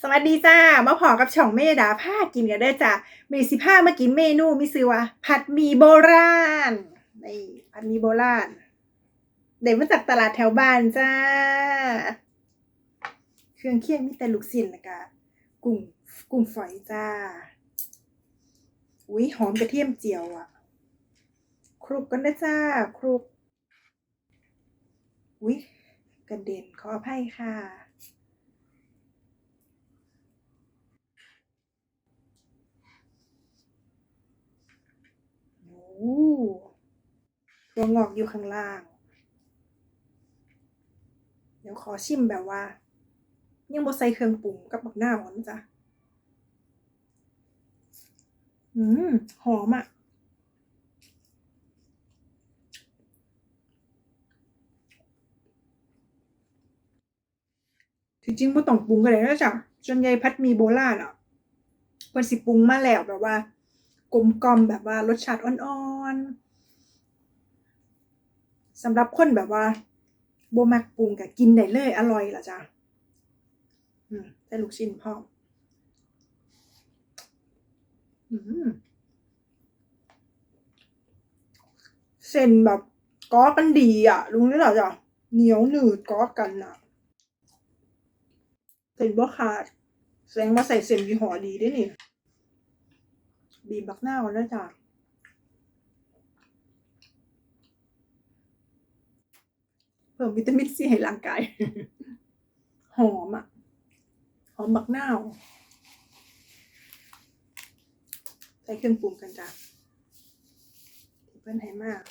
สวัสดีจ้า มาพอกับช่องเมดาผ้ากินกันได้อจ้ะเมสิผ้ามากินเมนูมีซื้อว่าผัดหมี่โบราณนี่ผัดหมี่โบราณ เด็กมาจากตลาดแถวบ้านจ้า เครื่องเคียงมีแต่ลูกชิ้นแล้วก็กุ้งกุ้งฝอยจ้า อุ้ยหอมกระเทียมเจียวอะ คลุกกันได้อจ้า คลุก อุ้ยกระเด็นขออภัยค่ะ โอ้ ตัวงอกอยู่ข้างล่าง เดี๋ยวขอชิมแบบว่า ยังบ่ใส่เครื่องปรุงกับบักหน้าวก่อนจ๊ะอืม หอมอะจริงบ่ต้องปรุงก็ได้นะจ๊ะส่วนใหญ่ผัดมีโบราณอะเพิ่นสิปรุงมาแล้วแบบว่า กลมกล่อมแบบว่ารสชาติอ่อนๆ สำหรับคนแบบว่าบ่มักปรุงก็กินได้เลยอร่อยล่ะจ้ะอืมแต่ลูกชิ้นพร้ออืมเส้นแบบก้อกันดีอะรู้ไหมล่ะจ้ะเหนียวหนืดก้อกันอะเส้นบ่ขาดแสดงว่าใส่เส้นยี่ห้อดีด้นี่ บีบบักหน้าวแล้วจ้ะ เพิ่มวิตามินซีให้ร่างกาย หอมอะ หอมบักหน้าวใส่เครื่องปรุงกันจ้ะเพื่อนให้มาก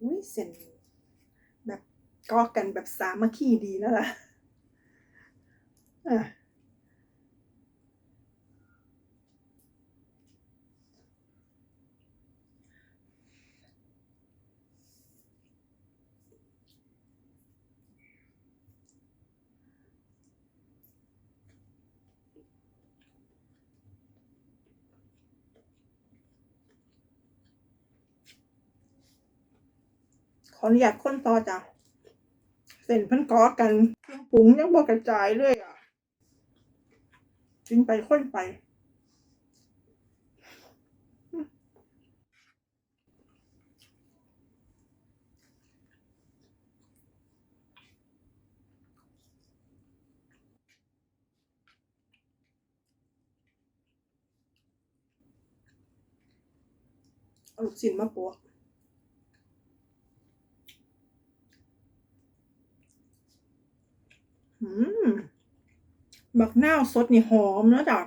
อุ้ยเส้น ก็กันแบบสามัคคีดีนะล่ะอะขออนุญาตค้นต่อจ้ะ ส้นพันกอกันเครื่องปรุงยังบกกระจายเลยอะทิ้งไปค้นไปเอาลูกชิ้นมาปวก อืม บักนาสดนี่หอมนะจ๊ะ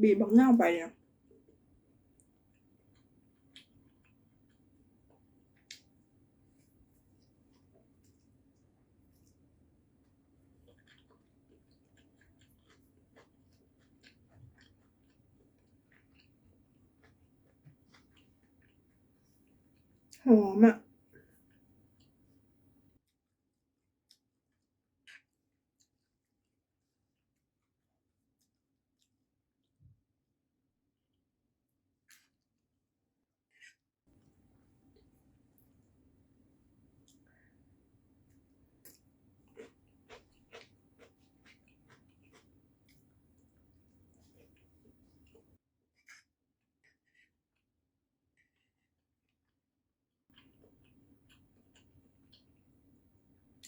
บีบบักนาไปเนี่ยหอมอะ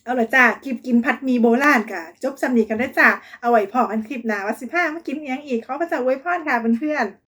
เอาละจ้ากิบกินผัดมีโบราณกะจบสำนีกันได้จ้าเอาไว้พอกันคลิปหน้าว่าสิพามากินเอียงอีกขอพระเจ้าอวยพรค่ะเพื่อนๆ